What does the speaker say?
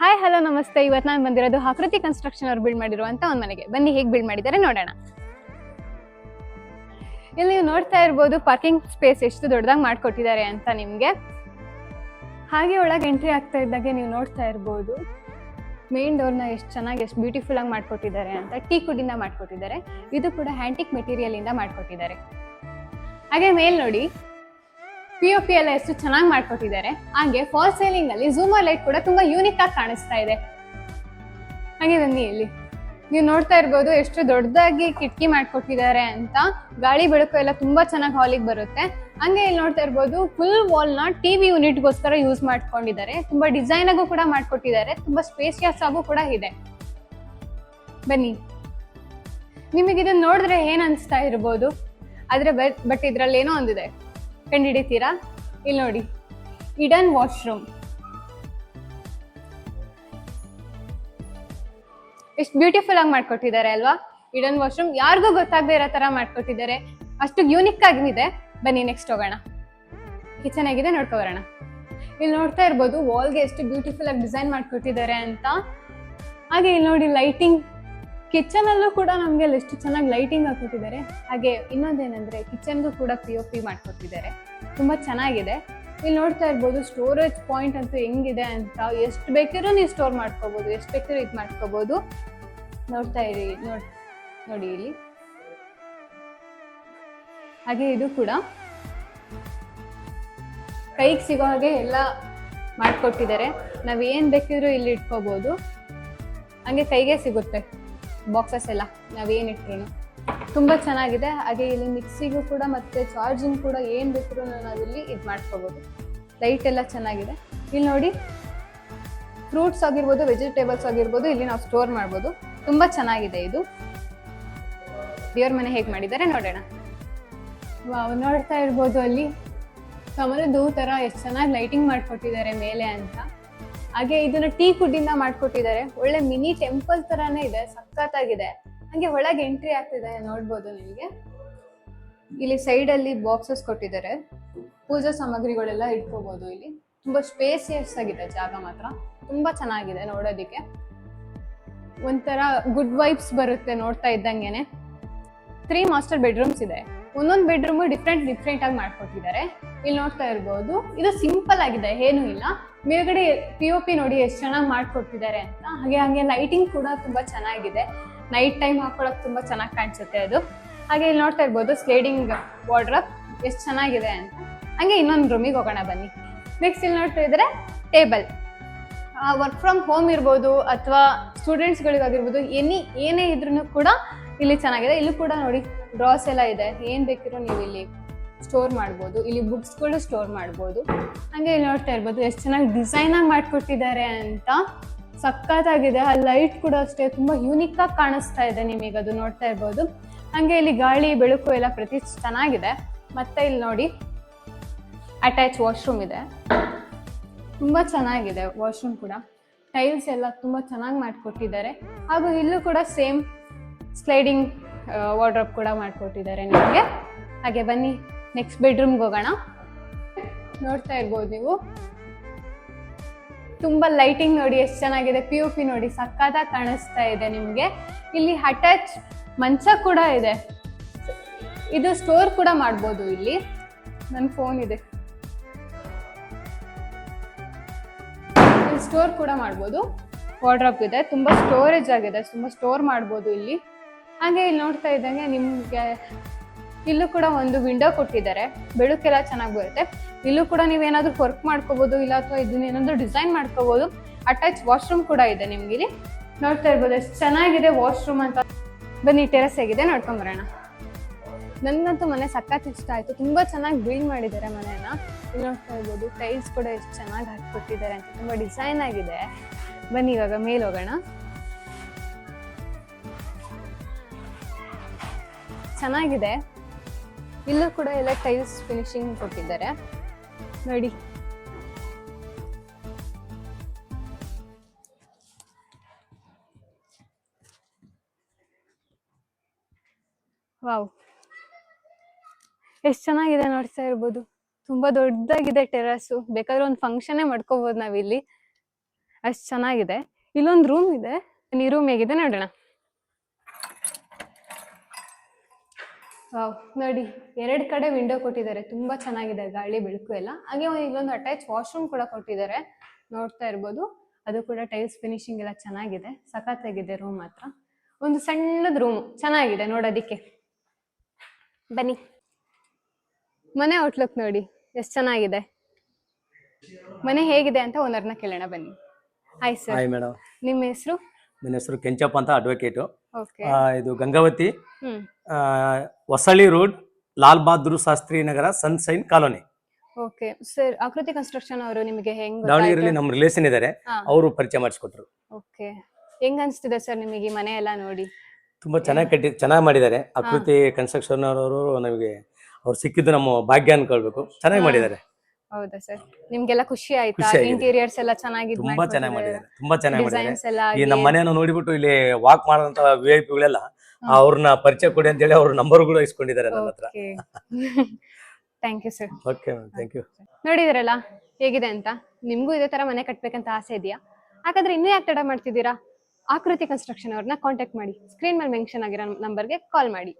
Hi hello ನಮಸ್ತೆ. ಇವತ್ತು ನಾನು ಬಂದಿರೋದು ಆಕೃತಿ ಕನ್ಸ್ಟ್ರಕ್ಷನ್ ಅವ್ರು ಬಿಲ್ಡ್ ಮಾಡಿರುವಂತ ಒಂದು ಮನೆಗೆ. ಬನ್ನಿ, ಹೇಗೆ ಬಿಲ್ಡ್ ಮಾಡಿದ್ದಾರೆ ನೋಡೋಣ. ಇಲ್ಲಿ ನೀವು ನೋಡ್ತಾ ಇರ್ಬೋದು ಪಾರ್ಕಿಂಗ್ ಸ್ಪೇಸ್ ಎಷ್ಟು ದೊಡ್ಡದಾಗಿ ಮಾಡ್ಕೊಟ್ಟಿದ್ದಾರೆ ಅಂತ ನಿಮಗೆ. ಹಾಗೆ ಒಳಗೆ ಎಂಟ್ರಿ ಆಗ್ತಾ ಇದ್ದಾಗೆ ನೀವು ನೋಡ್ತಾ ಇರ್ಬೋದು. ಮೇನ್ ಡೋರ್ನ ಎಷ್ಟು ಚೆನ್ನಾಗಿ, ಎಷ್ಟು ಬ್ಯೂಟಿಫುಲ್ ಆಗಿ ಮಾಡ್ಕೊಟ್ಟಿದ್ದಾರೆ ಅಂತ, ಟೀ ಕುಡಿಂದ ಮಾಡ್ಕೊಟ್ಟಿದ್ದಾರೆ. ಇದು ಕೂಡ ಹ್ಯಾಂಟಿಕ್ ಮೆಟೀರಿಯಲ್ ಇಂದ ಮಾಡ್ಕೊಟ್ಟಿದ್ದಾರೆ. ಹಾಗೆ ಮೇಲ್ ನೋಡಿ. ಪಿ ಒ ಪಿ ಎಲ್ಲ ಎಷ್ಟು ಚೆನ್ನಾಗಿ ಮಾಡ್ಕೊಟ್ಟಿದ್ದಾರೆ. ಹಾಗೆ ಫಾಲ್ ಸೇಲಿಂಗ್ ಅಲ್ಲಿ ಝೂಮರ್ ಲೈಟ್ ಕೂಡ ತುಂಬಾ ಯೂನಿಕ್ ಆಗಿ ಕಾಣಿಸ್ತಾ ಇದೆ. ಹಾಗೆ ಬನ್ನಿ ಇಲ್ಲಿ. ನೀವು ನೋಡ್ತಾ ಇರ್ಬೋದು ಎಷ್ಟು ದೊಡ್ಡದಾಗಿ ಕಿಟಕಿ ಮಾಡ್ಕೊಟ್ಟಿದ್ದಾರೆ ಅಂತ. ಗಾಳಿ ಬೆಳಕು ಎಲ್ಲ ತುಂಬಾ ಚೆನ್ನಾಗಿ ಹಾಲಿಗೆ ಬರುತ್ತೆ. ಹಂಗೆ ಇಲ್ಲಿ ನೋಡ್ತಾ ಇರ್ಬೋದು ಫುಲ್ ವಾಲ್ನ ಟಿವಿ ಯೂನಿಟ್ಗೋಸ್ಕರ ಯೂಸ್ ಮಾಡ್ಕೊಂಡಿದ್ದಾರೆ. ತುಂಬಾ ಡಿಸೈನ್ ಆಗು ಕೂಡ ಮಾಡ್ಕೊಟ್ಟಿದ್ದಾರೆ. ತುಂಬಾ ಸ್ಪೇಸಿಯಸ್ ಆಗು ಕೂಡ ಇದೆ. ಬನ್ನಿ. ನಿಮಗೆ ಇದನ್ನ ನೋಡಿದ್ರೆ ಏನ್ ಅನ್ಸ್ತಾ ಇರ್ಬೋದು? ಆದ್ರೆ ಬಟ್ ಇದ್ರಲ್ಲಿ ಏನೋ ಒಂದಿದೆ. ಕಂಡಿಡಿತೀರಾ ಇಲ್ಲಿ ನೋಡಿ. ಇಡನ್ ವಾಶ್ರೂಮ್ ಎಷ್ಟು ಬ್ಯೂಟಿಫುಲ್ ಆಗಿ ಮಾಡ್ಕೊಟ್ಟಿದ್ದಾರೆ ಅಲ್ವಾ? ಇಡನ್ ವಾಶ್ರೂಮ್ ಯಾರಿಗೂ ಗೊತ್ತಾಗದೇ ಇರೋ ತರ ಮಾಡ್ಕೊಟ್ಟಿದ್ದಾರೆ. ಅಷ್ಟು ಯೂನಿಕ್ ಆಗಿದೆ ಬನ್ನಿ ನೆಕ್ಸ್ಟ್ ಹೋಗೋಣ. ಕಿಚನ್ ಆಗಿದೆ ನೋಡ್ಕೊಬರೋಣ ಇಲ್ಲಿ ನೋಡ್ತಾ ಇರ್ಬೋದು ವಾಲ್ಗೆ ಎಷ್ಟು ಬ್ಯೂಟಿಫುಲ್ ಆಗಿ ಡಿಸೈನ್ ಮಾಡ್ಕೊಟ್ಟಿದ್ದಾರೆ ಅಂತ. ಹಾಗೆ ಇಲ್ಲಿ ನೋಡಿ ಲೈಟಿಂಗ್ ಕಿಚನ್ ಅಲ್ಲೂ ಕೂಡ ನಮ್ಗೆ ಅಲ್ಲಿ ಎಷ್ಟು ಚೆನ್ನಾಗಿ ಲೈಟಿಂಗ್ ಹಾಕೊಟ್ಟಿದ್ದಾರೆ ಹಾಗೆ ಇನ್ನೊಂದೇನಂದ್ರೆ ಕಿಚನ್ಗೂ ಕೂಡ ಪಿ ಒ ಪಿ ಮಾಡ್ಕೊಟ್ಟಿದ್ದಾರೆ. ತುಂಬಾ ಚೆನ್ನಾಗಿದೆ. ಇಲ್ಲಿ ನೋಡ್ತಾ ಇರ್ಬೋದು ಸ್ಟೋರೇಜ್ ಪಾಯಿಂಟ್ ಅಂತೂ ಹೆಂಗಿದೆ ಅಂತ. ಎಷ್ಟು ಬೇಕಿರೋ ನೀವು ಸ್ಟೋರ್ ಮಾಡ್ಕೋಬಹುದು ಎಷ್ಟು ಬೇಕಿರೋ ಇದು ಮಾಡ್ಕೋಬಹುದು ನೋಡ್ತಾ ಇರಿ, ನೋಡ್, ನೋಡಿ ಇಲ್ಲಿ. ಹಾಗೆ ಇದು ಕೂಡ. ಕೈಗೆ ಸಿಗೋ ಹಾಗೆ ಎಲ್ಲ ಮಾಡ್ಕೊಟ್ಟಿದ್ದಾರೆ. ನಾವ್ ಏನ್ ಬೇಕಿದ್ರು ಇಲ್ಲಿ ಇಟ್ಕೋಬಹುದು ಹಂಗೆ ಕೈಗೆ ಸಿಗುತ್ತೆ. ಬಾಕ್ಸಸ್ ಎಲ್ಲ ನಾವೇನ್ ತುಂಬ ಚೆನ್ನಾಗಿದೆ. ಹಾಗೆ ಇಲ್ಲಿ ಮಿಕ್ಸಿಗೂ ಕೂಡ ಮತ್ತೆ ಚಾರ್ಜಿಂಗ್ ಕೂಡ ಏನ್ ಬೇಕು ನಾವಿಲ್ಲಿ ಇದು ಮಾಡ್ಕೋಬಹುದು ಲೈಟ್ ಎಲ್ಲ ಚೆನ್ನಾಗಿದೆ. ಇಲ್ಲಿ ನೋಡಿ ಫ್ರೂಟ್ಸ್ ಆಗಿರ್ಬೋದು ವೆಜಿಟೇಬಲ್ಸ್ ಆಗಿರ್ಬೋದು ಇಲ್ಲಿ ನಾವು ಸ್ಟೋರ್ ಮಾಡ್ಬೋದು. ತುಂಬಾ ಚೆನ್ನಾಗಿದೆ ಇದು. ದೇವ್ರ ಮನೆ ಹೇಗೆ ಮಾಡಿದ್ದಾರೆ ನೋಡೋಣ. ನೋಡ್ತಾ ಇರ್ಬೋದು ಅಲ್ಲಿ. ಕಮಲದ ಹೂ ತರ ಎಷ್ಟು ಚೆನ್ನಾಗಿ ಲೈಟಿಂಗ್ ಮಾಡ್ಕೊಟ್ಟಿದ್ದಾರೆ ಮೇಲೆ ಅಂತ. ಹಾಗೆ ಇದನ್ನ ಟೀ ಕುಡ್ಡಿಂದ ಮಾಡ್ಕೊಟ್ಟಿದ್ದಾರೆ. ಒಳ್ಳೆ ಮಿನಿ ಟೆಂಪಲ್ ತರಾನೇ ಇದೆ, ಸಖತ್ತಾಗಿದೆ. ಹಂಗೆ ಒಳಗೆ ಎಂಟ್ರಿ ಆಗ್ತಿದೆ, ನೋಡ್ಬೋದು ನಿಮಗೆ. ಇಲ್ಲಿ ಸೈಡ್ ಅಲ್ಲಿ ಬಾಕ್ಸಸ್ ಕೊಟ್ಟಿದ್ದಾರೆ. ಪೂಜಾ ಸಾಮಗ್ರಿಗಳೆಲ್ಲ ಇಟ್ಕೋಬಹುದು ಇಲ್ಲಿ. ತುಂಬಾ ಸ್ಪೇಸಿಯಸ್ ಆಗಿದೆ ಜಾಗ ಮಾತ್ರ. ತುಂಬಾ ಚೆನ್ನಾಗಿದೆ ನೋಡೋದಿಕ್ಕೆ. ಒಂಥರ ಗುಡ್ ವೈಬ್ಸ್ ಬರುತ್ತೆ ನೋಡ್ತಾ ಇದ್ದಂಗೆನೆ. ತ್ರೀ ಮಾಸ್ಟರ್ ಬೆಡ್ರೂಮ್ಸ್ ಇದೆ. ಒಂದೊಂದು ಬೆಡ್ರೂಮ್ ಡಿಫ್ರೆಂಟ್ ಡಿಫ್ರೆಂಟ್ ಆಗಿ ಮಾಡ್ಕೊಟ್ಟಿದ್ದಾರೆ. ಇಲ್ಲಿ ನೋಡ್ತಾ ಇರ್ಬೋದು. ಇದು ಸಿಂಪಲ್ ಆಗಿದೆ, ಏನೂ ಇಲ್ಲ. ಮೇಲ್ಗಡೆ ಪಿ ಒ ಪಿ ನೋಡಿ ಎಷ್ಟು ಚೆನ್ನಾಗಿ ಮಾಡ್ಕೊಟ್ಟಿದ್ದಾರೆ ಅಂತ. ಹಾಗೆ ಹಾಗೆ ಲೈಟಿಂಗ್ ಕೂಡ ತುಂಬಾ ಚೆನ್ನಾಗಿದೆ. ನೈಟ್ ಟೈಮ್ ಹಾಕೊಳಕ್ ತುಂಬಾ ಚೆನ್ನಾಗಿ ಕಾಣಿಸುತ್ತೆ ಅದು. ಹಾಗೆ ಇಲ್ಲಿ ನೋಡ್ತಾ ಇರ್ಬೋದು ಸ್ಲೇಡಿಂಗ್ ವಾರ್ಡ್ರಪ್ ಎಷ್ಟು ಚೆನ್ನಾಗಿದೆ ಅಂತ. ಹಾಗೆ ಇನ್ನೊಂದು ರೂಮಿಗೆ ಹೋಗೋಣ ಬನ್ನಿ. ನೆಕ್ಸ್ಟ್ ಇಲ್ಲಿ ನೋಡ್ತಾ ಇದ್ರೆ ಟೇಬಲ್ ವರ್ಕ್ ಫ್ರಮ್ ಹೋಮ್ ಇರ್ಬೋದು ಅಥವಾ ಸ್ಟೂಡೆಂಟ್ಸ್ಗಳಿಗಾಗಿರ್ಬೋದು ಎನಿ, ಏನೇ ಇದ್ರೂ ಕೂಡ ಇಲ್ಲಿ ಚೆನ್ನಾಗಿದೆ. ಇಲ್ಲೂ ಕೂಡ ನೋಡಿ ಡ್ರಾಸ್ ಎಲ್ಲ ಇದೆ. ಏನ್ ಬೇಕಿರೋ ನೀವು ಇಲ್ಲಿ ಸ್ಟೋರ್ ಮಾಡ್ಬೋದು. ಇಲ್ಲಿ ಬುಕ್ಸ್ಗಳು ಸ್ಟೋರ್ ಮಾಡ್ಬೋದು. ಹಂಗೆ ಇಲ್ಲಿ ನೋಡ್ತಾ ಇರ್ಬೋದು, ಎಷ್ಟು ಚೆನ್ನಾಗಿ ಡಿಸೈನ್ ಆಗಿ ಮಾಡ್ಕೊಟ್ಟಿದ್ದಾರೆ ಅಂತ. ಸಖತ್ತಾಗಿದೆ. ಆ ಲೈಟ್ ಕೂಡ ಅಷ್ಟೇ ತುಂಬಾ ಯೂನಿಕ್ ಆಗಿ ಕಾಣಿಸ್ತಾ ಇದೆ ನಿಮಗೆ, ಅದು ನೋಡ್ತಾ ಇರ್ಬೋದು. ಹಂಗೆ ಇಲ್ಲಿ ಗಾಳಿ, ಬೆಳಕು ಎಲ್ಲ ಪ್ರತಿ ಚೆನ್ನಾಗಿದೆ. ಮತ್ತೆ ಇಲ್ಲಿ ನೋಡಿ ಅಟ್ಯಾಚ್ ವಾಶ್ರೂಮ್ ಇದೆ. ತುಂಬಾ ಚೆನ್ನಾಗಿದೆ ವಾಶ್ರೂಮ್ ಕೂಡ. ಟೈಲ್ಸ್ ಎಲ್ಲ ತುಂಬಾ ಚೆನ್ನಾಗಿ ಮಾಡಿಕೊಟ್ಟಿದ್ದಾರೆ. ಹಾಗೂ ಇಲ್ಲೂ ಕೂಡ ಸೇಮ್ ಸ್ಲೈಡಿಂಗ್ ವಾರ್ಡ್ರೋಬ್ ಕೂಡ ಮಾಡಿಕೊಟ್ಟಿದ್ದಾರೆ ನಿಮಗೆ. ಹಾಗೆ ಬನ್ನಿ ನೆಕ್ಸ್ಟ್ ಬೆಡ್ರೂಮ್ಗೆ ಹೋಗೋಣ. ನೋಡ್ತಾ ಇರ್ಬೋದು ನೀವು. ತುಂಬ ಲೈಟಿಂಗ್ ನೋಡಿ, ಎಷ್ಟು ಚೆನ್ನಾಗಿದೆ ಪಿ ಯು ಪಿ ನೋಡಿ ಸಕ್ಕತ್ತಾಗಿ ಕಾಣಿಸ್ತಾ ಇದೆ ನಿಮಗೆ. ಇಲ್ಲಿ ಅಟ್ಯಾಚ್ ಮಂಚ ಕೂಡ ಇದೆ. ಇದು ಸ್ಟೋರ್ ಕೂಡ ಮಾಡ್ಬೋದು ಇಲ್ಲಿ. ನನ್ನ ಫೋನ್ ಇದೆ. ಸ್ಟೋರ್ ಕೂಡ ಮಾಡ್ಬೋದು. ವಾರ್ಡ್ರಾಪ್ ಇದೆ. ತುಂಬ ಸ್ಟೋರೇಜ್ ಆಗಿದೆ. ತುಂಬ ಸ್ಟೋರ್ ಮಾಡ್ಬೋದು ಇಲ್ಲಿ. ಹಾಗೆ ಇಲ್ಲಿ ನೋಡ್ತಾ ಇದ್ದಂಗೆ ನಿಮ್ಗೆ ಇಲ್ಲೂ ಕೂಡ ಒಂದು ವಿಂಡೋ ಕೊಟ್ಟಿದ್ದಾರೆ. ಬೆಳಕೆಲ್ಲ ಚೆನ್ನಾಗಿ ಬರುತ್ತೆ. ಇಲ್ಲೂ ಕೂಡ ನೀವೇನಾದ್ರೂ ವರ್ಕ್ ಮಾಡ್ಕೋಬಹುದು ಇಲ್ಲ ಅಥವಾ ಇದನ್ನ ಏನಾದ್ರು ಡಿಸೈನ್ ಮಾಡ್ಕೋಬಹುದು ಅಟ್ಯಾಚ್ ವಾಶ್ರೂಮ್ ಕೂಡ ಇದೆ ನಿಮ್ಗೆ ಇಲ್ಲಿ. ನೋಡ್ತಾ ಇರ್ಬೋದು, ಎಷ್ಟು ಚೆನ್ನಾಗಿದೆ ವಾಶ್ರೂಮ್ ಅಂತ. ಬನ್ನಿ ಟೆರೆಸ್ ಆಗಿದೆ ನೋಡ್ಕೊಂಡ್ ಬರೋಣ. ನನ್ಗಂತೂ ಮನೆ ಸಖತ್ ಇಷ್ಟ ಆಯ್ತು. ತುಂಬಾ ಚೆನ್ನಾಗಿ ಬಿಲ್ಡ್ ಮಾಡಿದ್ದಾರೆ ಮನೆಯನ್ನ ಇಲ್ಲಿ ನೋಡ್ತಾ ಇರ್ಬೋದು ಟೈಲ್ಸ್ ಕೂಡ ಎಷ್ಟು ಚೆನ್ನಾಗಿ ಹಾಕ್ಕೊಟ್ಟಿದ್ದಾರೆ ಅಂತ. ತುಂಬಾ ಡಿಸೈನ್ ಆಗಿದೆ. ಬನ್ನಿ ಇವಾಗ ಮೇಲ್ ಹೋಗೋಣ. ಚೆನ್ನಾಗಿದೆ. ಇಲ್ಲೂ ಕೂಡ ಎಲ್ಲ ಟೈಲ್ಸ್ ಫಿನಿಶಿಂಗ್ ಕೊಟ್ಟಿದ್ದಾರೆ. ನೋಡಿ. ವಾವ್. ಎಷ್ಟು ಚೆನ್ನಾಗಿದೆ ನೋಡ್ತಾ ಇರ್ಬೋದು. ತುಂಬಾ ದೊಡ್ಡದಾಗಿದೆ ಟೆರಸ್ ಬೇಕಾದ್ರೆ ಒಂದು ಫಂಕ್ಷನ್ನೇ ಮಾಡ್ಕೋಬಹುದು ನಾವಿಲ್ಲಿ. ಅಷ್ಟು ಚೆನ್ನಾಗಿದೆ. ಇಲ್ಲೊಂದು ರೂಮ್ ಇದೆ. ಈ ರೂಮ್ ಹೇಗಿದೆ ನೋಡೋಣ. ನೋಡಿ ಎರಡು ಕಡೆ ವಿಂಡೋ ಕೊಟ್ಟಿದ್ದಾರೆ. ತುಂಬಾ ಚೆನ್ನಾಗಿದೆ ಗಾಳಿ ಬೆಳಕು ಎಲ್ಲ. ಹಾಗೆ ಇಲ್ಲೊಂದು ಅಟ್ಯಾಚ್ ವಾಶ್ರೂಮ್ ಕೂಡ ಕೊಟ್ಟಿದ್ದಾರೆ. ನೋಡ್ತಾ ಇರ್ಬೋದು. ಅದು ಕೂಡ ಟೈಲ್ಸ್ ಫಿನಿಶಿಂಗ್ ಎಲ್ಲ ಚೆನ್ನಾಗಿದೆ. ಸಖತ್ತಾಗಿದೆ ರೂಮ್ ಮಾತ್ರ. ಒಂದು ಸಣ್ಣದ ರೂಮ್ ಚೆನ್ನಾಗಿದೆ ನೋಡೋದಿಕ್ಕೆ. ಬನ್ನಿ. ಮನೆ ಔಟ್ಲುಕ್ ನೋಡಿ. ಎಷ್ಟು ಚೆನ್ನಾಗಿದೆ. ಮನೆ ಹೇಗಿದೆ ಅಂತ ಓನರ್ನ ಕೇಳೋಣ ಬನ್ನಿ. ಹಾಯ್ ಸರ್ ಮೇಡಮ್ ನಿಮ್ಮ ಹೆಸರು? ನನ್ನ ಹೆಸರು ಕೆಂಚಪ್ಪ ಅಂತ ಅಡ್ವೊಕೇಟು ಇದು Gangavathi Hosalli road Lal Bahadur Shastri Nagar sunshine colony. Okay. Sir Akriti construction ಅವರು ನಿಮಗೆ ಹೆಂಗ್ ದಾವಣಗೆರೆಯಲ್ಲಿ ನಮ್ಮ ರಿಲೇಷನ್ ಇದ್ದಾರೆ. ಅವರು ಪರಿಚಯ ಮಾಡಿಸ್ಕೊಟ್ರು. ಓಕೆ. ಹೆಂಗ್ ಅನ್ಸ್ತಿದೆ ಸರ್ ನಿಮಗೆ ಈ ಮನೆ ಎಲ್ಲ ನೋಡಿ? ತುಂಬಾ ಚೆನ್ನಾಗಿ ಕಟ್ಟಿ ಚೆನ್ನಾಗಿ ಮಾಡಿದ್ದಾರೆ. ಆಕೃತಿ ಕನ್ಸ್ಟ್ರಕ್ಷನ್ ಅವರು ನಮಗೆ ಅವ್ರು ಸಿಕ್ಕಿದ್ದು ನಮ್ಮ ಭಾಗ್ಯ ಅನ್ಕೊಳ್ಬೇಕು. ಚೆನ್ನಾಗಿ. ಮಾಡಿದ್ದಾರೆ. ಹೌದಾ ಸರ್? ನಿಮ್ಗೆಲ್ಲ ಖುಷಿ ಆಯ್ತಾ? ಖುಷಿ ಆಗಿದೆ. ಇಂಟೀರಿಯರ್ಸ್ ಎಲ್ಲ ಚೆನ್ನಾಗಿ ತುಂಬಾ ಚೆನ್ನಾಗಿ ಮಾಡಿದ್ದಾರೆ ತುಂಬಾ ಚೆನ್ನಾಗಿ ಮಾಡಿದ್ದಾರೆ ಎಲ್ಲ ಈ ನಮ್ಮ ಮನೆಯನ್ನು ನೋಡಿಬಿಟ್ಟು ಇಲ್ಲಿ ವಾಕ್ ಮಾಡೋಂತ ವಿ ಐ ಪಿಗಳೆಲ್ಲ ಅವ್ರನ್ನ ಪರಿಚಯ ಕೊಡಿ ಅಂತ ಹೇಳಿ ಅವ್ರ ನಂಬರ್ ಕೂಡ ಇಸ್ಕೊಂಡಿದ್ದಾರೆ ನನ್ನ ಹತ್ರ. Thank you sir okay thank you ನೋಡಿದಿರಲ್ಲ ಹೇಗಿದೆ ಅಂತ? ನಿಮ್ಗೂ ಇದೇ ತರ ಮನೆ ಕಟ್ಬೇಕಂತ ಆಸೆ ಇದೆಯಾ? ಹಾಗಾದ್ರೆ ಇನ್ನೂ ಯಾಕೆ ತಡ ಮಾಡ್ತಿದ್ದೀರಾ? ಆಕೃತಿ ಕನ್ಸ್ಟ್ರಕ್ಷನ್ ಅವ್ರನ್ನ ಕಾಂಟ್ಯಾಕ್ಟ್ ಮಾಡಿ. ಸ್ಕ್ರೀನ್ ಮೇಲೆ ಮೆನ್ಷನ್ ಆಗಿರೋ ನಂಬರ್ಗೆ ಕಾಲ್ ಮಾಡಿ.